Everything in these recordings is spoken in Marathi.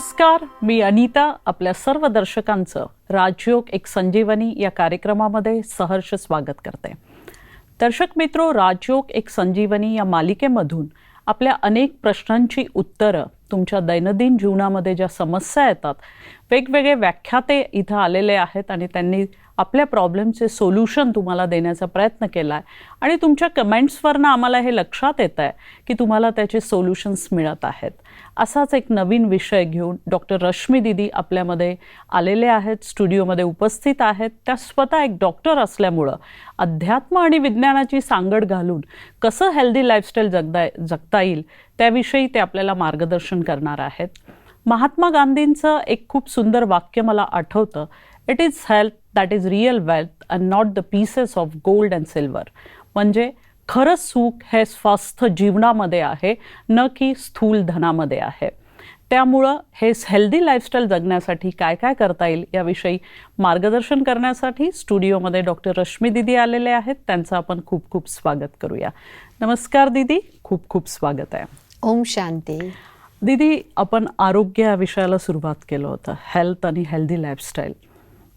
नमस्कार मी अनिता आपल्या सर्व दर्शकांचं राजयोग एक संजीवनी या कार्यक्रमामध्ये सहर्ष स्वागत करते. दर्शक मित्रो राजयोग एक संजीवनी या मालिकेमधून आपल्या अनेक प्रश्नांची उत्तरं तुमच्या दैनंदिन जीवनामध्ये ज्या समस्या येतात वेगवेगळे व्याख्याते इथं आलेले आहेत आणि त्यांनी आपल्या प्रॉब्लेमचे सोल्युशन तुम्हाला देण्याचा प्रयत्न केला आहे आणि तुमच्या कमेंट्सवरनं आम्हाला हे लक्षात येतं आहे की तुम्हाला त्याचे सोल्युशन्स मिळत आहेत. असाच एक नवीन विषय घेऊन डॉक्टर रश्मी दिदी आपल्यामध्ये आलेले आहेत स्टुडिओमध्ये उपस्थित आहेत. त्या स्वतः एक डॉक्टर असल्यामुळं अध्यात्म आणि विज्ञानाची सांगड घालून कसं हेल्दी लाईफस्टाईल जगता जगता येईल त्याविषयी ते आपल्याला मार्गदर्शन करणार आहेत. महात्मा गांधींचं एक खूप सुंदर वाक्य मला आठवतं. It is health that is real wealth and not the pieces of gold and silver म्हणजे खरं सुख हे स्वस्थ जीवनामध्ये आहे न की स्थूल धनामध्ये आहे. त्यामुळं हे हेल्दी लाईफस्टाईल जगण्यासाठी काय काय करता येईल याविषयी मार्गदर्शन करण्यासाठी स्टुडिओमध्ये डॉक्टर रश्मी दिदी आलेले आहेत. त्यांचं आपण खूप खूप स्वागत करूया. नमस्कार दिदी खूप खूप स्वागत आहे. ओम शांती. दिदी आपण आरोग्य या विषयाला सुरुवात केलं होतं हेल्थ आणि हेल्दी लाईफस्टाईल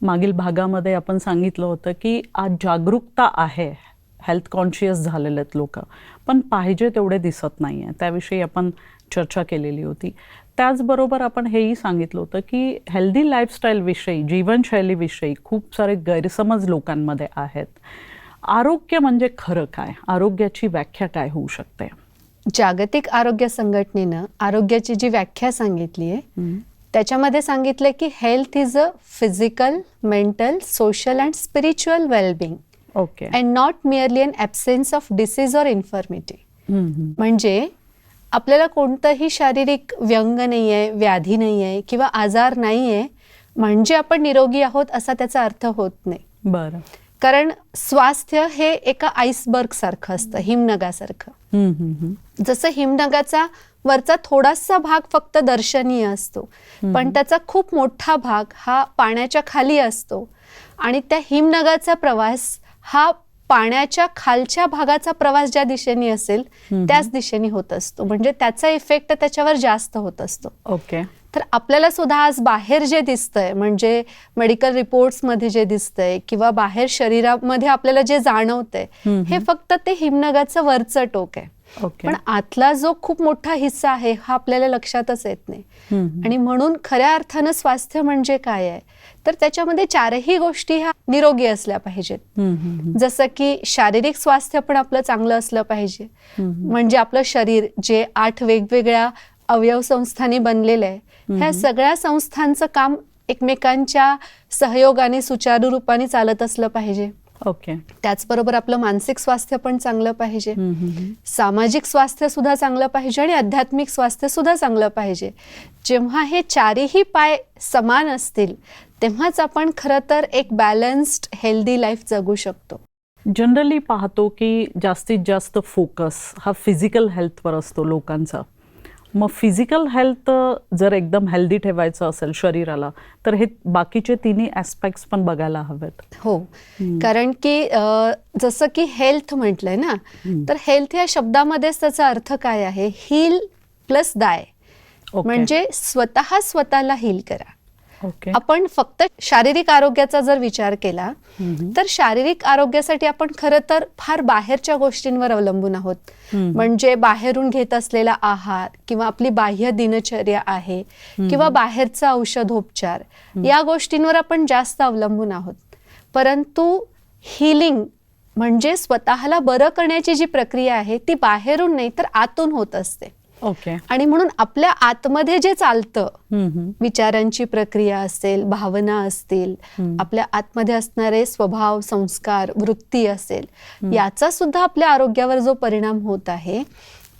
मागील भागामध्ये आपण सांगितलं होतं की आज जागरूकता आहे हेल्थ कॉन्शियस झालेले आहेत लोक. पण पाहिजे तेवढे दिसत नाही आहे त्याविषयी आपण चर्चा केलेली होती. त्याचबरोबर आपण हेही सांगितलं होतं की हेल्दी लाईफस्टाईलविषयी जीवनशैलीविषयी खूप सारे गैरसमज लोकांमध्ये आहेत. आरोग्य म्हणजे खरं काय? आरोग्याची व्याख्या काय होऊ शकते? जागतिक आरोग्य संघटनेनं आरोग्याची जी व्याख्या सांगितली आहे त्याच्यामध्ये सांगितलं की health is a physical mental social and spiritual wellbeing okay and not merely an absence of disease or infirmity म्हणजे आपल्याला कोणतंही शारीरिक व्यंग नाही आहे व्याधी नाही आहे किंवा आजार नाही आहे म्हणजे आपण निरोगी आहोत असा त्याचा अर्थ होत नाही. बरं. कारण स्वास्थ्य हे एका आईसबर्ग सारखं असतं हिमनगासारखं. हम्म. जसं हिमनगाचा वरचा थोडासा भाग फक्त दर्शनीय असतो पण त्याचा खूप मोठा भाग हा पाण्याच्या खाली असतो आणि त्या हिमनगाचा प्रवास हा पाण्याच्या खालच्या भागाचा प्रवास ज्या दिशेने असेल त्याच दिशेने होत असतो. म्हणजे त्याचा इफेक्ट त्याच्यावर जास्त होत असतो. ओके. तर आपल्याला सुद्धा आज बाहेर जे दिसतंय म्हणजे मेडिकल रिपोर्ट्समध्ये जे दिसतंय किंवा बाहेर शरीरामध्ये आपल्याला जे जाणवतंय हे फक्त ते हिमनगाचं वरचं टोक आहे. ओके पण आतला जो खूप मोठा हिस्सा आहे हा आपल्याला लक्षातच येत नाही. आणि म्हणून खऱ्या अर्थानं स्वास्थ्य म्हणजे काय आहे? तर त्याच्यामध्ये चारही गोष्टी ह्या निरोगी असल्या पाहिजेत. जसं की शारीरिक स्वास्थ्य पण आपलं चांगलं असलं पाहिजे. म्हणजे आपलं शरीर जे आठ वेगवेगळ्या अवयव संस्थांनी बनलेलं आहे ह्या सगळ्या संस्थांचं काम एकमेकांच्या सहयोगाने सुचारू रूपाने चालत असलं पाहिजे. ओके. त्याचबरोबर आपलं मानसिक स्वास्थ्य पण चांगलं पाहिजे. सामाजिक स्वास्थ्य सुद्धा चांगलं पाहिजे आणि आध्यात्मिक स्वास्थ्य सुद्धा चांगलं पाहिजे. जेव्हा हे चारही पाय समान असतील तेव्हाच आपण खरं तर एक बॅलन्स्ड हेल्दी लाईफ जगू शकतो. जनरली पाहतो की जास्तीत जास्त फोकस हा फिजिकल हेल्थवर असतो लोकांचा. मग फिजिकल हेल्थ जर एकदम हेल्दी ठेवायचं असेल शरीराला तर हे बाकीचे तिन्ही ॲस्पेक्ट्स पण बघायला हवेत. हो. कारण की जसं की हेल्थ म्हटलंय ना तर हेल्थ या शब्दामध्येच त्याचा अर्थ काय आहे? हील प्लस दाय. म्हणजे स्वतः स्वतःला हील करा. ओके. आपण फक्त शारीरिक आरोग्याचा जर विचार केला तर शारीरिक आरोग्यासाठी आपण खरं तर फार बाहेरच्या गोष्टींवर अवलंबून आहोत. म्हणजे बाहेरून घेत असलेला आहार किंवा आपली बाह्य दिनचर्या आहे किंवा बाहेरचा औषधोपचार या गोष्टींवर आपण जास्त अवलंबून आहोत. परंतु हिलिंग म्हणजे स्वतःला बरं करण्याची जी प्रक्रिया आहे ती बाहेरून नाही तर आतून होत असते. ओके. आणि म्हणून आपल्या आतमध्ये जे चालतं. विचारांची प्रक्रिया असेल भावना असतील आपल्या आतमध्ये असणारे स्वभाव संस्कार वृत्ती असेल याचा सुद्धा आपल्या आरोग्यावर जो परिणाम होत आहे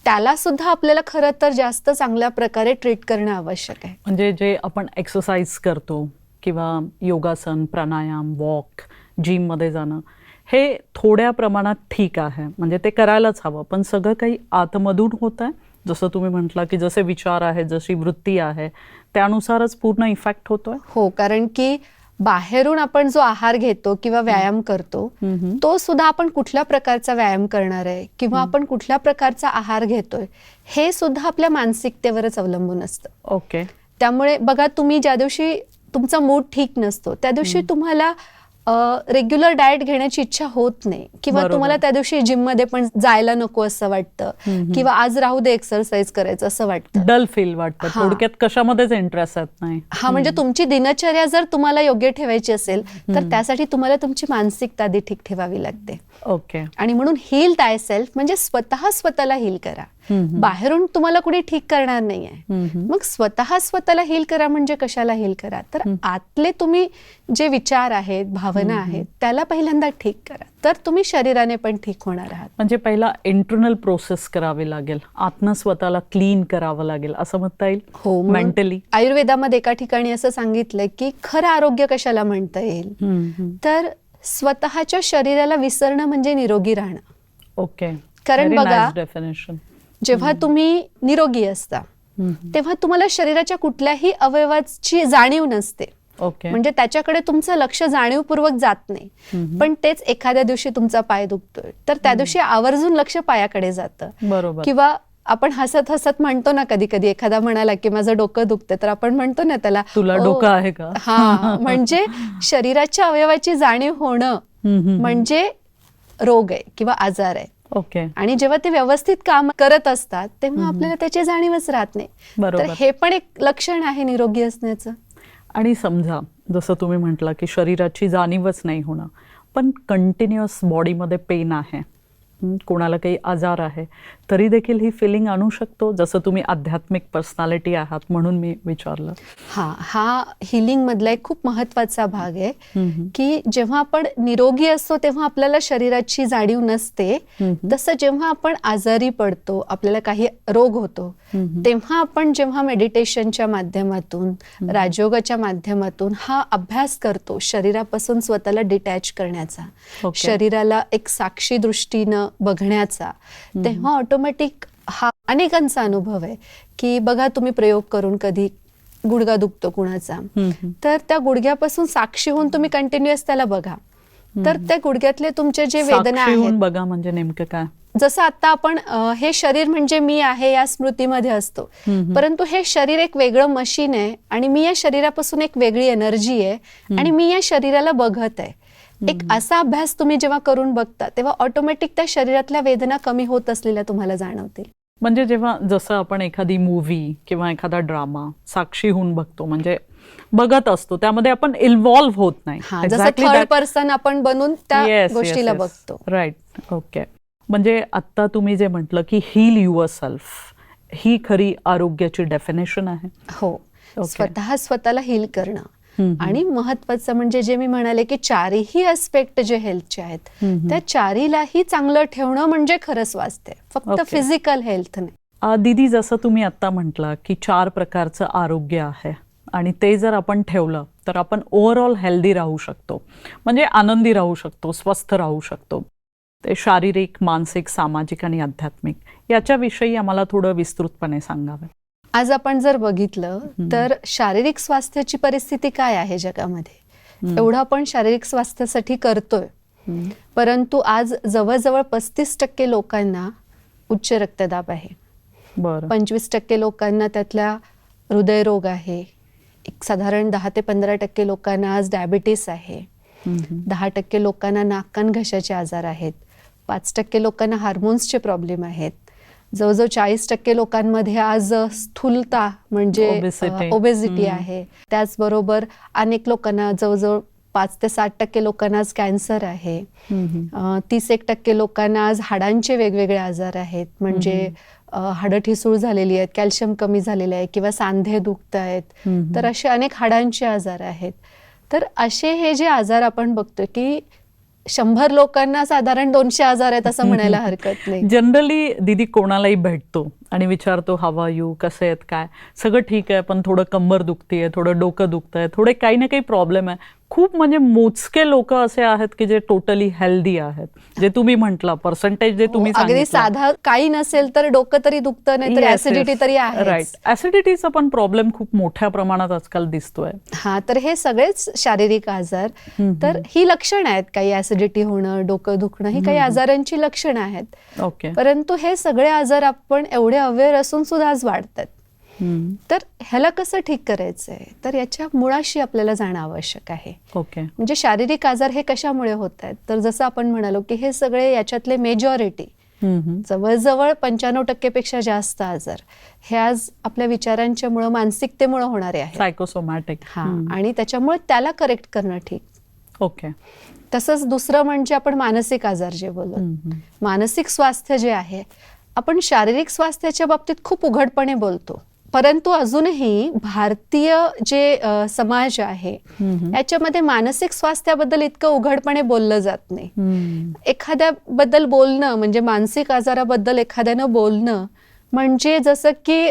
त्याला सुद्धा आपल्याला खरं तर जास्त चांगल्या प्रकारे ट्रीट करणं आवश्यक आहे. म्हणजे जे आपण एक्सरसाइज करतो किंवा योगासन प्राणायाम वॉक जिममध्ये जाणं हे थोड्या प्रमाणात ठीक आहे. म्हणजे ते करायलाच हवं. पण सगळं काही आतमधून होत आहे जसं तुम्ही म्हटलं की जसे विचार आहे जशी वृत्ती आहे त्यानुसारच पूर्ण इफेक्ट होतोय? हो कारण की बाहेरून आपण जो आहार घेतो किंवा व्यायाम करतो तो सुद्धा आपण कुठल्या प्रकारचा व्यायाम करणार आहे किंवा आपण कुठल्या प्रकारचा आहार घेतोय हे सुद्धा आपल्या मानसिकतेवरच अवलंबून असतं. ओके. त्यामुळे बघा तुम्ही ज्या दिवशी तुमचा मूड ठीक नसतो त्या दिवशी तुम्हाला रेग्युलर डाएट घेण्याची इच्छा होत नाही. किंवा. तुम्हाला त्या दिवशी जिममध्ये पण जायला नको असं वाटतं. किंवा आज राहू दे एक्सरसाइज करायचं असं वाटतं. डल फील वाटतं. थोडक्यात कशामध्येच इंटरेस्ट नाही. हा म्हणजे तुमची दिनचर्या जर तुम्हाला योग्य ठेवायची असेल तर त्यासाठी तुम्हाला तुमची मानसिकता ठीक ठेवावी लागते. ओके आणि म्हणून हील टाय सेल्फ म्हणजे स्वतः स्वतःला हील करा. बाहेरून तुम्हाला कुणी ठीक करणार नाहीये. मग स्वतः स्वतःला हील करा म्हणजे कशाला हील करा? तर आतले तुम्ही जे विचार आहेत भावना आहेत त्याला पहिल्यांदा ठीक करा. तर तुम्ही शरीराने पण ठीक होणार आहात. म्हणजे पहिला इंटरनल प्रोसेस करावी लागेल. आतनं स्वतःला क्लीन करावं लागेल असं म्हणता येईल? हो मेंटली आयुर्वेदामध्ये एका ठिकाणी असं सांगितलंय की खरं आरोग्य कशाला म्हणता येईल? तर स्वतःच्या शरीराला विसरणं म्हणजे निरोगी राहणं. ओके कारण बघा- डेफिनेशन जेव्हा तुम्ही निरोगी असता तेव्हा तुम्हाला शरीराच्या कुठल्याही अवयवाची जाणीव नसते. ओके. म्हणजे त्याच्याकडे तुमचं लक्ष जाणीवपूर्वक जात नाही. पण तेच एखाद्या दिवशी तुमचा पाय दुखतोय तर त्या दिवशी आवर्जून लक्ष पायाकडे जातं. बरोबर. किंवा आपण हसत हसत म्हणतो ना कधी कधी एखादा म्हणाला की माझं डोकं दुखतं तर आपण म्हणतो ना त्याला तुला "ओ, डोकं आहे का?" हा म्हणजे शरीराच्या अवयवाची जाणीव होणं. म्हणजे रोग आहे किंवा आजार आहे. ओके. आणि जेव्हा ते व्यवस्थित काम करत असतात तेव्हा आपल्याला त्याची जाणीवच राहत नाही. तर हे पण एक लक्षण आहे निरोगी असण्याचं. आणि समजा जसं तुम्ही म्हटलं की शरीराची जाणीवच नाही होणं पण कंटिन्युअस बॉडीमध्ये पेन आहे. कोणाला काही आजार आहे तरी देखील ही फिलिंग आणू शकतो जसं तुम्ही आध्यात्मिक पर्सनॅलिटी आहात म्हणून मी विचारलं हा हा हिलिंग मधला एक खूप महत्त्वाचा भाग आहे. की जेव्हा आपण निरोगी असतो तेव्हा आपल्याला शरीराची जाणीव नसते. तसं जेव्हा आपण आजारी पडतो आपल्याला काही रोग होतो तेव्हा आपण जेव्हा मेडिटेशनच्या माध्यमातून राजयोगाच्या माध्यमातून हा अभ्यास करतो शरीरापासून स्वतःला डिटॅच करण्याचा. शरीराला एक साक्षी दृष्टीनं बघण्याचा तेव्हा ऑटोमॅटिक हा अनेकांचा अनुभव आहे की बघा तुम्ही प्रयोग करून कधी गुडगा दुखतो कुणाचा. तर त्या गुडघ्यापासून साक्षी होऊन तुम्ही कंटिन्युअस त्याला बघा. तर त्या गुडघ्यातले तुमचे जे वेदना आहेत बघा म्हणजे नेमकं काय? जसं आता आपण हे शरीर म्हणजे मी आहे या स्मृतीमध्ये असतो. परंतु हे शरीर एक वेगळं मशीन आहे आणि मी या शरीरापासून एक वेगळी एनर्जी आहे आणि मी या शरीराला बघत आहे. एक असा अभ्यास तुम्ही जेव्हा करून बघता तेव्हा ऑटोमॅटिक त्या शरीरातल्या वेदना कमी होत असलेल्या तुम्हाला जाणवतील. म्हणजे जेव्हा जसं आपण एखादी मूवी किंवा एखादा ड्रामा साक्षी होऊन बघतो म्हणजे बघत असतो त्यामध्ये आपण इन्व्हॉल्व्ह होत नाही. जसं थर्ड पर्सन आपण बनून त्या गोष्टीला बघतो. राईट ओके म्हणजे आत्ता तुम्ही जे म्हटलं की हील युअर सेल्फ ही खरी आरोग्याची डेफिनेशन आहे. हो. Okay. स्वतः स्वतःला हील करणं. आणि महत्वाचं म्हणजे जे मी म्हणाले की चारही अस्पेक्ट जे हेल्थचे आहेत. त्या चारीलाही चांगलं ठेवणं म्हणजे खरं स्वास्थ्य. फक्त. फिजिकल हेल्थ नाही आ, दीदी जसं तुम्ही आत्ता म्हटलं की चार प्रकारचं आरोग्य आहे आणि ते जर आपण ठेवलं तर आपण ओव्हरऑल हेल्दी राहू शकतो म्हणजे आनंदी राहू शकतो स्वस्थ राहू शकतो ते शारीरिक मानसिक सामाजिक आणि आध्यात्मिक याच्याविषयी आम्हाला थोडं विस्तृतपणे सांगावं आज आपण जर बघितलं तर शारीरिक स्वास्थ्याची परिस्थिती काय आहे जगामध्ये? एवढं आपण शारीरिक स्वास्थ्यासाठी करतोय. परंतु आज जवळजवळ पस्तीस टक्के लोकांना उच्च रक्तदाब आहे. पंचवीस टक्के लोकांना त्यातल्या हृदयरोग आहे. एक साधारण दहा ते पंधरा टक्के लोकांना आज डायबिटीस आहे. दहा टक्के लोकांना नाक कान घशाचे आजार आहेत. पाच टक्के लोकांना हार्मोन्सचे प्रॉब्लेम आहेत. जवळजवळ चाळीस टक्के लोकांमध्ये आज स्थूलता म्हणजे. ओबेसिटी आहे. त्याचबरोबर अनेक लोकांना जवळजवळ पाच ते साठ टक्के लोकांना आज कॅन्सर आहे. तीस एक टक्के लोकांना आज हाडांचे वेगवेगळे आजार आहेत. म्हणजे हाडं ठिसूळ झालेली आहेत कॅल्शियम कमी झालेले आहे किंवा सांधे दुखत आहेत. तर असे अनेक हाडांचे आजार आहेत. तर असे हे जे आजार आपण बघतोय की शंभर लोकांना साधारण दोनशे आजार आहेत असं म्हणायला हरकत नाही. जनरली दीदी कोणालाही भेटतो. आणि विचारतो हवा यू कसे आहेत काय? सगळं ठीक आहे पण थोडं कंबर दुखतीये थोडं डोकं दुखतंय थोडे काही ना काही प्रॉब्लेम आहे. खूप म्हणजे मोजके लोक असे आहेत की जे टोटली हेल्दी आहेत. जे तुम्ही म्हटलं पर्सेंटेज जे तुम्ही हो, अगदी साधा काही नसेल तर डोकं तरी दुखतं नाही तर ऍसिडिटी तरी आहे राईट ऍसिडिटीचा पण प्रॉब्लेम खूप मोठ्या प्रमाणात आजकाल दिसतोय. हा तर हे सगळेच शारीरिक आजार. तर ही लक्षणं आहेत काही ऍसिडिटी होणं डोकं दुखणं ही काही आजारांची लक्षणं आहेत. ओके परंतु हे सगळे आजार आपण एवढे अवेअर असून सुद्धा आज वाढतात. तर ह्याला कसं ठीक करायचंय? तर याच्या मुळाशी आपल्याला जाणं आवश्यक आहे. ओके. म्हणजे शारीरिक आजार हे कशामुळे होत आहेत तर जसं आपण म्हणालो की हे सगळे याच्यातले मेजॉरिटी. जवळजवळ पंच्याण्णव टक्केपेक्षा जास्त आजार हे आज आपल्या विचारांच्यामुळं मानसिकतेमुळं होणारे आहेत. सायकोसोमॅटिक हा. आणि त्याच्यामुळे त्याला करेक्ट करणं ठीक. ओके. तसंच दुसरं म्हणजे आपण मानसिक आजार जे बोलतो. मानसिक स्वास्थ्य जे आहे आपण शारीरिक स्वास्थ्याच्या बाबतीत खूप उघडपणे बोलतो परंतु अजूनही भारतीय जे समाज आहे. याच्यामध्ये मानसिक स्वास्थ्याबद्दल इतकं उघडपणे बोललं जात नाही. एखाद्याबद्दल बोलणं म्हणजे मानसिक आजाराबद्दल एखाद्यानं बोलणं म्हणजे जसं की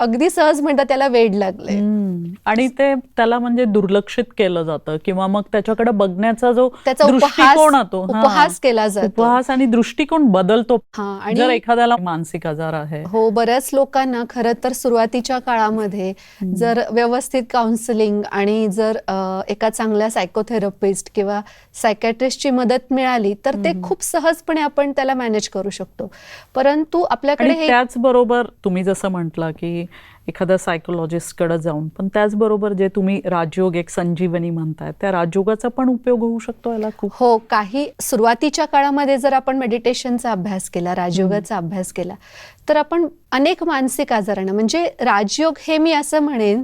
अगदी सहज म्हणतात त्याला वेड हम्म. आणि ते त्याला म्हणजे दुर्लक्षित केलं जातं किंवा मग त्याच्याकडे बघण्याचा जो त्याचा दृष्टिकोन होतो हा. उपहास केला जातो. उपहास आणि दृष्टिकोन बदलतो. हा जर एखाद्याला मानसिक आजार आहे. हो बऱ्याच लोकांना खरं तर सुरुवातीच्या काळामध्ये जर व्यवस्थित काउन्सिलिंग आणि जर एका चांगल्या सायकोथेरपिस्ट किंवा सायकॅट्रिस्टची मदत मिळाली तर ते खूप सहजपणे आपण त्याला मॅनेज करू शकतो. परंतु आपल्याकडे हे त्याचबरोबर तुम्ही जसं म्हटलं की एखाद्या सायकोलॉजिस्टकडे जाऊन पण त्याचबरोबर जे तुम्ही राजयोग एक संजीवनी म्हणताय त्या राजयोगाचा पण उपयोग होऊ शकतो याला खूप? हो काही सुरुवातीच्या काळामध्ये जर आपण मेडिटेशनचा अभ्यास केला राजयोगाचा अभ्यास केला तर आपण अनेक मानसिक आजारांना म्हणजे राजयोग हे मी असं म्हणेन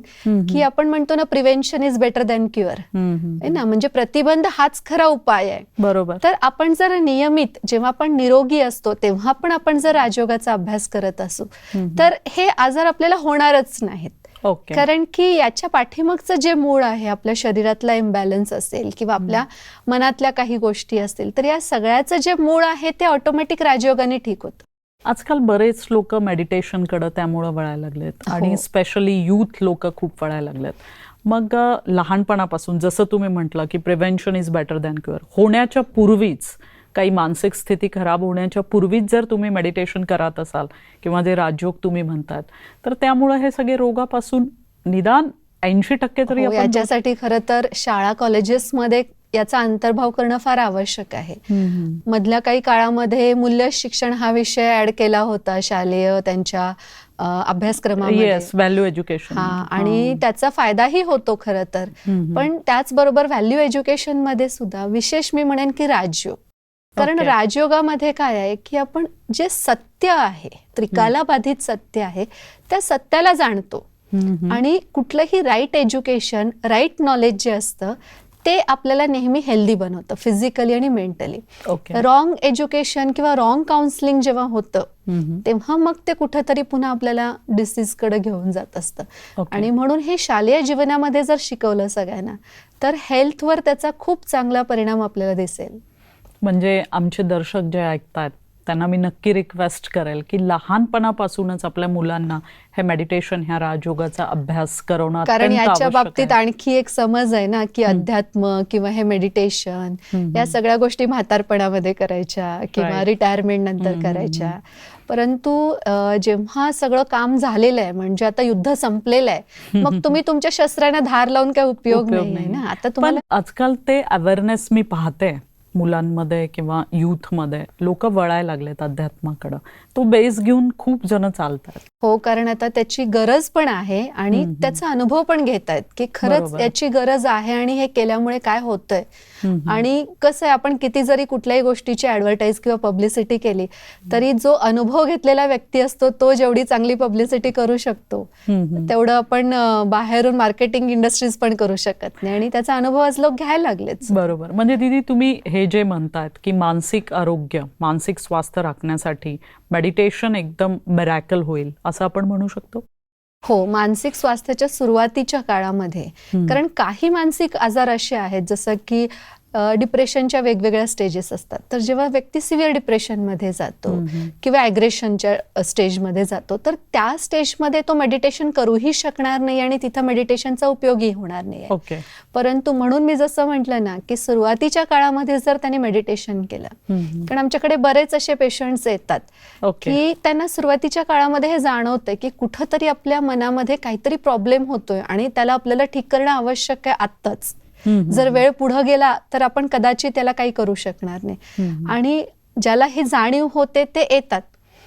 की आपण म्हणतो ना prevention is better than cure ना? म्हणजे प्रतिबंध हाच खरा उपाय आहे. बरोबर. तर आपण जर नियमित जेव्हा आपण निरोगी असतो तेव्हा पण आपण जर राजयोगाचा अभ्यास करत असू तर हे आजार आपल्याला होणारच नाहीत. ओके. कारण की याच्या पाठीमागचं जे मूळ आहे आपल्या शरीरातला इम्बॅलन्स असेल किंवा आपल्या मनातल्या काही गोष्टी असतील तर या सगळ्याचं जे मूळ आहे ते ऑटोमॅटिक राजयोगाने ठीक होतं. आजकाल बरेच लोक मेडिटेशनकडे त्यामुळे वळायला लागलेत आणि हो. स्पेशली युथ लोक खूप वळायला लागलेत. मग लहानपणापासून जसं तुम्ही म्हटलं की prevention is better than cure होण्याच्या पूर्वीच काही मानसिक स्थिती खराब होण्याच्या पूर्वीच जर तुम्ही मेडिटेशन करत असाल किंवा जे राजयोग तुम्ही म्हणतात तर त्यामुळे हे सगळे रोगापासून निदान ऐंशी टक्के तरी हो, याच्यासाठी खरं तर शाळा कॉलेजेसमध्ये याचा अंतर्भाव करणं फार आवश्यक आहे. मधल्या काही काळामध्ये मूल्य शिक्षण हा विषय ऍड केला होता शालेय त्यांच्या अभ्यासक्रमामध्ये. येस व्हॅल्यू एज्युकेशन हा आणि त्याचा फायदाही होतो खरं तर. पण त्याचबरोबर व्हॅल्यू एज्युकेशनमध्ये सुद्धा विशेष मी म्हणेन की राजयोग. कारण Okay. राजयोगामध्ये काय आहे की आपण जे सत्य आहे त्रिकाला बाधित सत्य आहे त्या सत्याला जाणतो. आणि कुठलंही राईट एज्युकेशन राईट नॉलेज जे असतं ते आपल्याला नेहमी हेल्दी बनवतं फिजिकली आणि मेंटली ओके रॉंग एज्युकेशन किंवा रॉंग काउन्सिलिंग जेव्हा होतं तेव्हा मग ते कुठंतरी पुन्हा आपल्याला डिसीजकडे घेऊन जात असतं. आणि म्हणून हे शालेय जीवनामध्ये जर शिकवलं सगळ्यांना तर हेल्थवर त्याचा खूप चांगला परिणाम आपल्याला दिसेल. म्हणजे आमचे दर्शक जे ऐकतात त्यांना मी नक्की रिक्वेस्ट करेल की लहानपणापासूनच आपल्या मुलांना हे मेडिटेशन ह्या राजयोगाचा अभ्यास करणं कारण याच्या बाबतीत. आणखी एक समज आहे ना की अध्यात्म किंवा हे मेडिटेशन या सगळ्या गोष्टी म्हातारपणामध्ये करायच्या किंवा. रिटायरमेंट नंतर करायच्या परंतु जेव्हा सगळं काम झालेलं आहे म्हणजे आता युद्ध संपलेलं आहे मग तुम्ही तुमच्या शस्त्रांना धार लावून काय उपयोग नाही. ना आता तुम्हाला आजकाल ते अवेअरनेस मी पाहते मुलांमध्ये किंवा युथमध्ये लोक वळायला लागलेत अध्यात्माकडं. तो बेस घेऊन खूप जण चालतात. हो कारण आता त्याची गरज पण आहे आणि त्याचा अनुभव पण घेत आहेत की खरंच. याची गरज आहे आणि हे केल्यामुळे काय होतंय. आणि कसं आहे आपण किती जरी कुठल्याही गोष्टीची ऍडव्हर्टाईज किंवा पब्लिसिटी केली तरी जो अनुभव घेतलेला व्यक्ती असतो तो जेवढी चांगली पब्लिसिटी करू शकतो तेवढं आपण बाहेरून मार्केटिंग इंडस्ट्रीज पण करू शकत नाही आणि त्याचा अनुभव आज लोक घ्यायला लागलेच बरोबर. म्हणजे दीदी तुम्ही हे जे म्हणतायत की मानसिक आरोग्य मानसिक स्वास्थ्य राखण्यासाठी मेडिटेशन एकदम मिरॅकल होईल असं आपण म्हणू शकतो? हो मानसिक स्वास्थ्याच्या सुरुवातीच्या काळामध्ये. कारण काही मानसिक आजार असे आहेत जसं की डिप्रेशनच्या वेगवेगळ्या स्टेजेस असतात. तर जेव्हा व्यक्ती सिव्हिअर डिप्रेशनमध्ये जातो किंवा ॲग्रेशनच्या स्टेजमध्ये जातो तर त्या स्टेजमध्ये तो मेडिटेशन करूही शकणार नाही आणि तिथं मेडिटेशनचा उपयोगही होणार नाही ओके परंतु म्हणून मी जसं म्हटलं ना की सुरुवातीच्या काळामध्ये जर त्याने मेडिटेशन केलं कारण आमच्याकडे बरेच असे पेशंट्स येतात ओके की त्यांना सुरुवातीच्या काळामध्ये हे जाणवतंय की कुठंतरी आपल्या मनामध्ये काहीतरी प्रॉब्लेम होतोय आणि त्याला आपल्याला ठीक करणं आवश्यक आहे आत्ताच. जर वेळ पुढे गेला तर आपण कदाचित त्याला काही करू शकणार नाही. आणि ज्याला ही जाणीव होते ते येतात.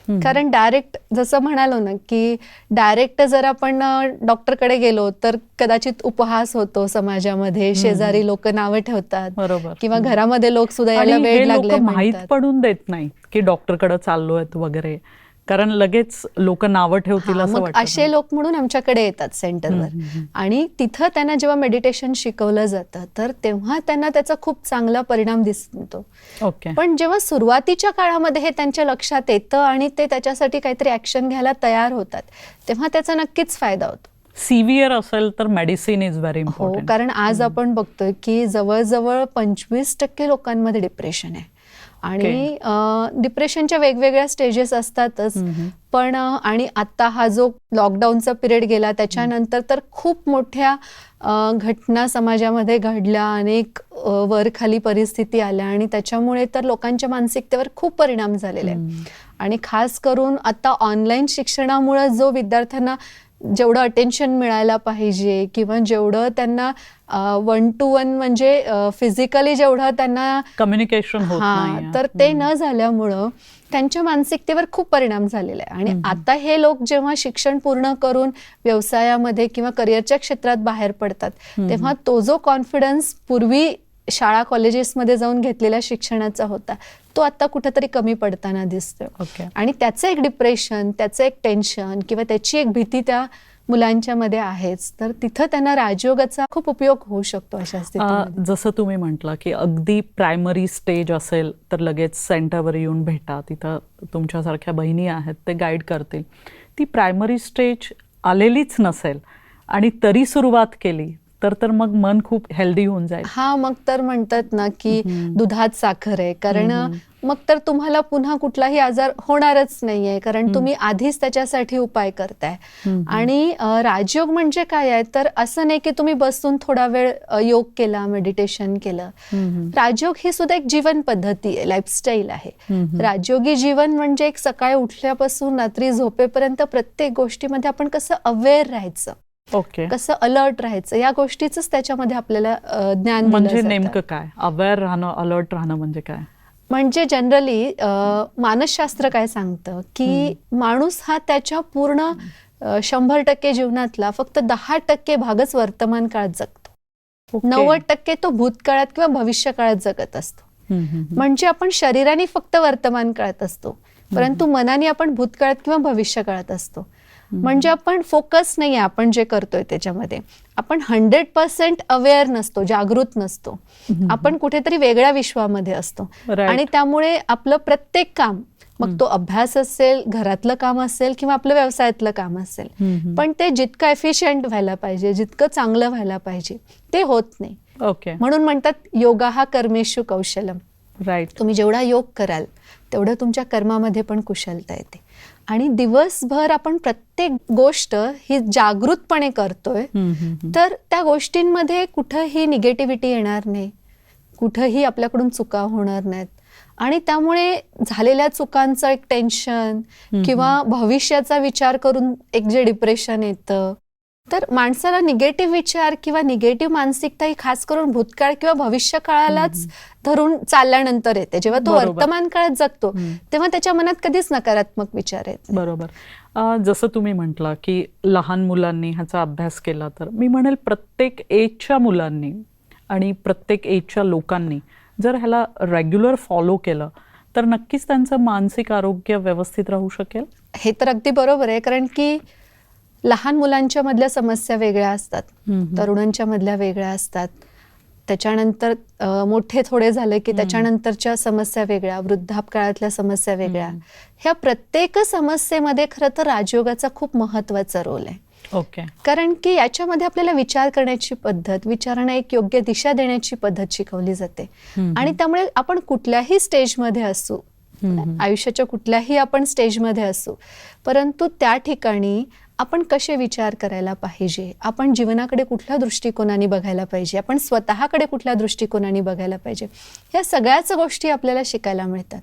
कारण डायरेक्ट जसं म्हणालो ना की डायरेक्ट जर आपण डॉक्टरकडे गेलो तर कदाचित उपहास होतो समाजामध्ये शेजारी लोक नावं ठेवतात बरोबर. किंवा घरामध्ये लोक सुद्धा हे वेळ लागले माहीत. पडून देत नाही की डॉक्टरकडे चाललोय वगैरे. कारण लगेच लोक नावं ठेवतील असं वाटतं असे लोक म्हणून आमच्याकडे येतात सेंटरवर. आणि तिथं त्यांना जेव्हा मेडिटेशन शिकवलं जातं तर तेव्हा त्यांना त्याचा खूप चांगला परिणाम दिसतो. ओके. पण जेव्हा सुरुवातीच्या काळामध्ये हे त्यांच्या लक्षात येतं आणि ते त्याच्यासाठी काहीतरी ऍक्शन घ्यायला तयार होतात तेव्हा त्याचा नक्कीच फायदा होतो. सिव्हिअर असेल तर मेडिसिन इज व्हेरी हो इम्पॉर्टंट कारण आज आपण बघतोय की जवळजवळ पंचवीस टक्के लोकांमध्ये डिप्रेशन आहे. आणि डिप्रेशनच्या वेगवेगळ्या स्टेजेस असतातच. पण आणि आता हा जो लॉकडाऊनचा पिरियड गेला त्याच्यानंतर तर खूप मोठ्या घटना समाजामध्ये घडल्या. अनेक वर-खाली परिस्थिती आल्या आणि त्याच्यामुळे तर लोकांच्या मानसिकतेवर खूप परिणाम झालेले आणि खास करून आता ऑनलाईन शिक्षणामुळे जो विद्यार्थ्यांना जेवढं अटेन्शन मिळायला पाहिजे किंवा जेवढं त्यांना वन टू वन म्हणजे फिजिकली जेवढं त्यांना कम्युनिकेशन होत हा तर ते न झाल्यामुळं त्यांच्या मानसिकतेवर खूप परिणाम झालेला आहे. आणि आता हे लोक जेव्हा शिक्षण पूर्ण करून व्यवसायामध्ये किंवा करिअरच्या क्षेत्रात बाहेर पडतात तेव्हा तो जो कॉन्फिडन्स पूर्वी शाळा कॉलेजेसमध्ये जाऊन घेतलेल्या शिक्षणाचा होता. तो आता कुठेतरी कमी पडताना दिसतोय. ओके. आणि त्याचं एक डिप्रेशन त्याचं एक टेन्शन किंवा त्याची एक भीती त्या मुलांच्या मध्ये आहेच. तर तिथं त्यांना राजयोगाचा खूप उपयोग होऊ शकतो अशा जसं तुम्ही म्हटलं की अगदी प्रायमरी स्टेज असेल तर लगेच सेंटरवर येऊन भेटा. तिथं तुमच्यासारख्या बहिणी आहेत ते गाईड करतील. ती प्रायमरी स्टेज आलेलीच नसेल आणि तरी सुरुवात केली तर तर मग मन खूप हेल्दी होऊन जाईल. हा मग तर म्हणतात ना की दुधात साखर आहे. कारण मग तर तुम्हाला पुन्हा कुठलाही आजार होणारच नाहीये. कारण तुम्ही आधीच त्याच्यासाठी उपाय करताय. आणि राजयोग म्हणजे काय आहे? तर असं नाही की तुम्ही बसून थोडा वेळ योग केला मेडिटेशन केलं. राजयोग ही सुद्धा एक जीवन पद्धती आहे लाईफस्टाईल आहे. राजयोगी जीवन म्हणजे एक सकाळी उठल्यापासून रात्री झोपेपर्यंत प्रत्येक गोष्टीमध्ये आपण कसं अवेअर राहायचं? ओके कसं अलर्ट राहायचं? या गोष्टीच त्याच्यामध्ये आपल्याला ज्ञान म्हणजे. नेमकं काय? अवेअर राहणं अलर्ट राहणं म्हणजे काय? म्हणजे जनरली मानसशास्त्र काय सांगतं? की माणूस हा त्याच्या पूर्ण शंभर टक्के जीवनातला फक्त दहा टक्के भागच वर्तमान काळात जगतो. ओके. नव्वद टक्के तो भूतकाळात किंवा भविष्य काळात जगत असतो. म्हणजे आपण शरीराने फक्त वर्तमान काळात असतो. परंतु मनाने आपण भूतकाळात किंवा भविष्य काळात असतो. म्हणजे आपण फोकस नाही आहे आपण जे करतोय त्याच्यामध्ये. आपण हंड्रेड पर्सेंट अवेअर नसतो जागृत नसतो. आपण कुठेतरी वेगळ्या विश्वामध्ये असतो. आणि त्यामुळे आपलं प्रत्येक काम मग तो अभ्यास असेल घरातलं काम असेल किंवा आपलं व्यवसायातलं काम असेल. पण ते जितकं एफिशियंट व्हायला पाहिजे जितकं चांगलं व्हायला पाहिजे ते होत नाही. ओके म्हणून म्हणतात योगा हा कर्मेशु कौशलम. राईट तुम्ही जेवढा योग कराल तेवढं तुमच्या कर्मामध्ये पण कुशलता येते. आणि दिवसभर आपण प्रत्येक गोष्ट ही जागृतपणे करतोय तर त्या गोष्टींमध्ये कुठंही निगेटिव्हिटी येणार नाही. कुठंही आपल्याकडून चुका होणार नाहीत. आणि त्यामुळे झालेल्या चुकांचं एक टेन्शन किंवा भविष्याचा विचार करून एक जे डिप्रेशन येतं तर माणसाला निगेटिव्ह विचार किंवा निगेटिव्ह मानसिकता ही खास करून भूतकाळ किंवा भविष्य काळालाच धरून चालल्यानंतर येते. जेव्हा तो. वर्तमान काळात जगतो तेव्हा त्याच्या मनात कधीच नकारात्मक विचार नाही. बरोबर. जसं तुम्ही म्हटलं की लहान मुलांनी ह्याचा अभ्यास केला तर मी म्हणेल प्रत्येक एजच्या मुलांनी आणि प्रत्येक एजच्या लोकांनी जर ह्याला रेग्युलर फॉलो केलं तर नक्कीच त्यांचं मानसिक आरोग्य व्यवस्थित राहू शकेल? हे तर अगदी बरोबर आहे कारण की लहान मुलांच्या मधल्या समस्या वेगळ्या असतात. तरुणांच्या मधल्या वेगळ्या असतात. त्याच्यानंतर मोठे थोडे झाले की त्याच्यानंतरच्या समस्या वेगळ्या वृद्धापकाळातल्या समस्या वेगळ्या. ह्या प्रत्येक समस्येमध्ये खरं तर राजयोगाचा खूप महत्त्वाचा रोल आहे. ओके. कारण की याच्यामध्ये आपल्याला विचार करण्याची पद्धत विचारांना एक योग्य दिशा देण्याची पद्धत शिकवली जाते. आणि त्यामुळे आपण कुठल्याही स्टेजमध्ये असू आयुष्याच्या कुठल्याही आपण स्टेजमध्ये असू परंतु त्या ठिकाणी आपण कसे विचार करायला पाहिजे? आपण जीवनाकडे कुठल्या दृष्टिकोनाने बघायला पाहिजे? आपण स्वतःकडे कुठल्या दृष्टिकोनाने बघायला पाहिजे? ह्या सगळ्याच गोष्टी आपल्याला शिकायला मिळतात.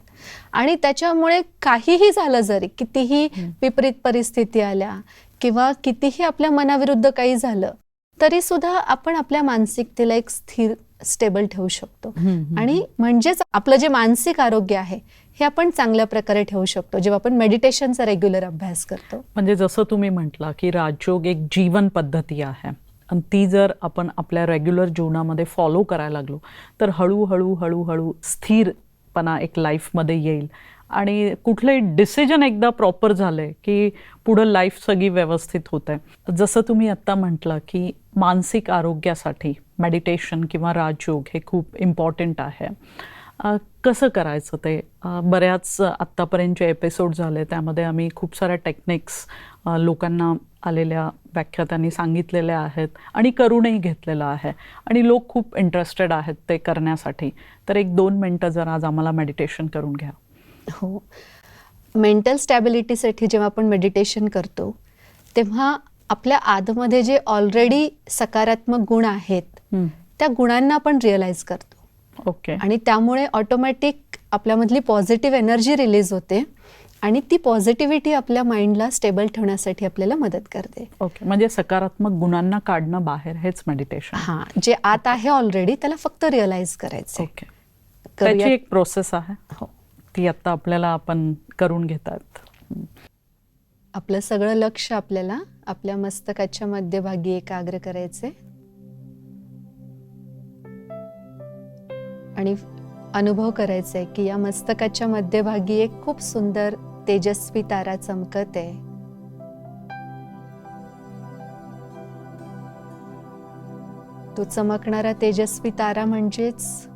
आणि त्याच्यामुळे काहीही झालं जरी कितीही विपरीत परिस्थिती आल्या किंवा कितीही आपल्या मनाविरुद्ध काही झालं तरी सुद्धा आपण आपल्या मानसिकतेला एक स्थिर स्टेबल ठेवू शकतो. आणि म्हणजेच आपलं जे मानसिक आरोग्य आहे हे आपण चांगल्या प्रकारे ठेवू शकतो जेव्हा आपण मेडिटेशनचा रेग्युलर अभ्यास करतो. म्हणजे जसं तुम्ही म्हटलं की राजयोग एक जीवन पद्धती आहे आणि ती जर आपण आपल्या रेग्युलर जीवनामध्ये फॉलो करायला लागलो तर हळूहळू हळूहळू स्थिरपणा एक लाईफमध्ये येईल. आणि कुठलंही डिसिजन एकदा प्रॉपर झालंय की पुढं लाईफ सगळी व्यवस्थित होत आहे जसं तुम्ही आत्ता म्हटलं की मानसिक आरोग्यासाठी मेडिटेशन किंवा राजयोग हे खूप इम्पॉर्टंट आहे. कसं करायचं ते? बऱ्याच आत्तापर्यंतचे एपिसोड झाले त्यामध्ये आम्ही खूप साऱ्या टेक्निक्स लोकांना आलेल्या व्याख्यातांनी सांगितलेल्या आहेत आणि करूनही घेतलेलं आहे. आणि लोक खूप इंटरेस्टेड आहेत ते करण्यासाठी. तर एक दोन मिनटं जर आज आम्हाला मेडिटेशन करून घ्या. हो. मेंटल स्टॅबिलिटीसाठी जेव्हा आपण मेडिटेशन करतो तेव्हा आपल्या आतमध्ये जे ऑलरेडी सकारात्मक गुण आहेत. त्या गुणांना आपण रिअलाइज करतो. ओके. आणि त्यामुळे ऑटोमॅटिक आपल्यामधली पॉझिटिव्ह एनर्जी रिलीज होते आणि ती पॉझिटिव्हिटी आपल्या माइंडला स्टेबल ठेवण्यासाठी आपल्याला मदत करते. ओके. म्हणजे सकारात्मक गुणांना काढणं बाहेर हेच मेडिटेशन हां जे आत आहे ऑलरेडी त्याला फक्त रिअलाइज करायचं ओके. त्याची एक प्रोसेस आहे. हो. ती आता आपल्याला आपण करून घेतात. आपलं सगळं लक्ष आपल्याला आपल्या मस्तकाच्या मध्यभागी एकाग्र करायचे आणि अनुभव करायचा आहे की या मस्तकाच्या मध्यभागी एक खूप सुंदर तेजस्वी तारा चमकत. आहे तो चमकणारा तेजस्वी तारा म्हणजेच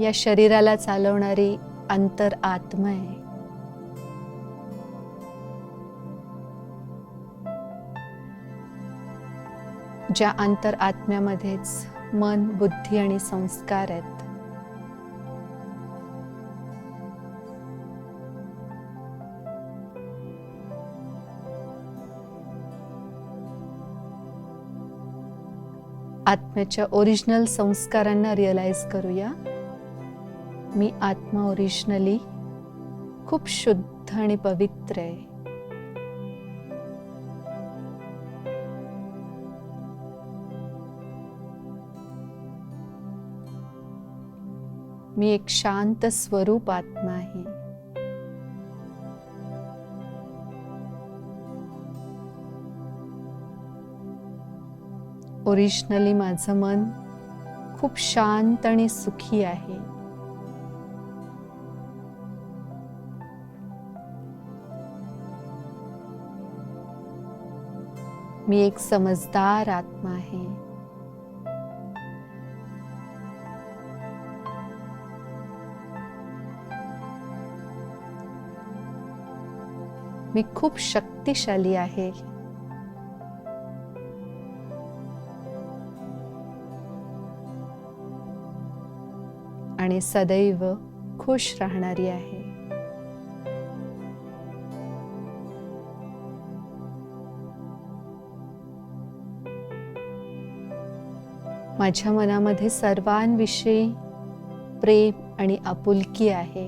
या शरीराला चालवणारी अंतर आत्मा आहे. ज्या अंतर आत्म्यामध्येच मन बुद्धी आणि संस्कार आहेत आत्म्याच्या ओरिजिनल संस्कारांना रिअलाइज करूया. मी आत्मा ओरिजिनली खूप शुद्ध आणि पवित्र आहे. मी एक शांत स्वरूप आत्मा आहे. ओरिजिनली माझं मन खूप शांत आणि सुखी आहे. मी एक समजदार आत्मा आहे. मी खूप शक्तिशाली आहे. आणि सदैव खुश राहणारी आहे. माझ्या मनामध्ये सर्वांविषयी प्रेम आणि आपुलकी आहे.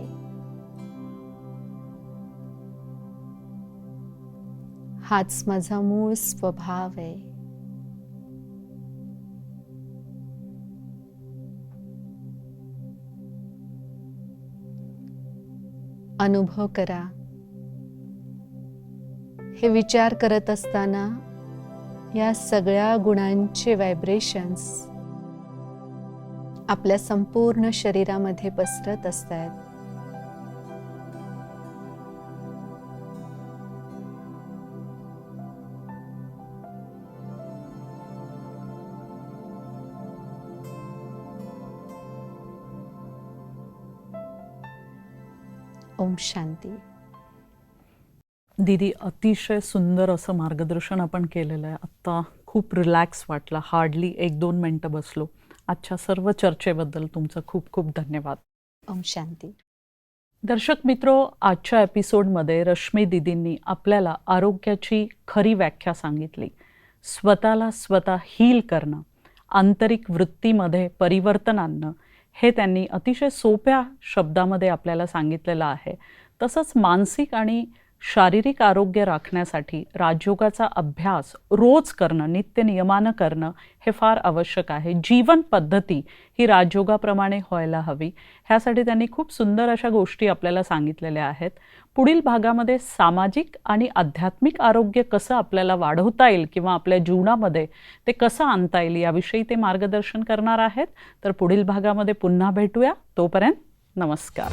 हाच माझा मूळ स्वभाव आहे. अनुभव करा. हे विचार करत असताना या सगळ्या गुणांचे व्हायब्रेशन्स आपल्या संपूर्ण शरीरामध्ये पसरत असतात. ओम शांती. दीदी अतिशय सुंदर असं मार्गदर्शन आपण केलेलं आहे. आत्ता खूप रिलॅक्स वाटला. हार्डली एक दोन मिनटं बसलो. आजच्या सर्व चर्चेबद्दल तुमचं खूप खूप धन्यवाद. ओम शांती. दर्शक मित्रो आजच्या एपिसोडमध्ये रश्मी दिदींनी आपल्याला आरोग्याची खरी व्याख्या सांगितली. स्वतःला स्वतः हील करणं आंतरिक वृत्तीमध्ये परिवर्तन आणणं हे त्यांनी अतिशय सोप्या शब्दामध्ये आपल्याला सांगितलेलं आहे. तसंच मानसिक आणि शारीरिक आरोग्य राखण्यासाठी राजयोगाचा अभ्यास रोज करणं नित्य नियमानं करणं हे फार आवश्यक आहे. जीवन पद्धती ही राजयोगाप्रमाणे व्हायला हवी. ह्यासाठी त्यांनी खूप सुंदर अशा गोष्टी आपल्याला सांगितलेल्या आहेत. पुढील भागामध्ये सामाजिक आणि आध्यात्मिक आरोग्य कसं आपल्याला वाढवता येईल किंवा आपल्या जीवनामध्ये ते कसं आणता येईल याविषयी ते मार्गदर्शन करणार आहेत. तर पुढील भागामध्ये पुन्हा भेटूया. तोपर्यंत नमस्कार.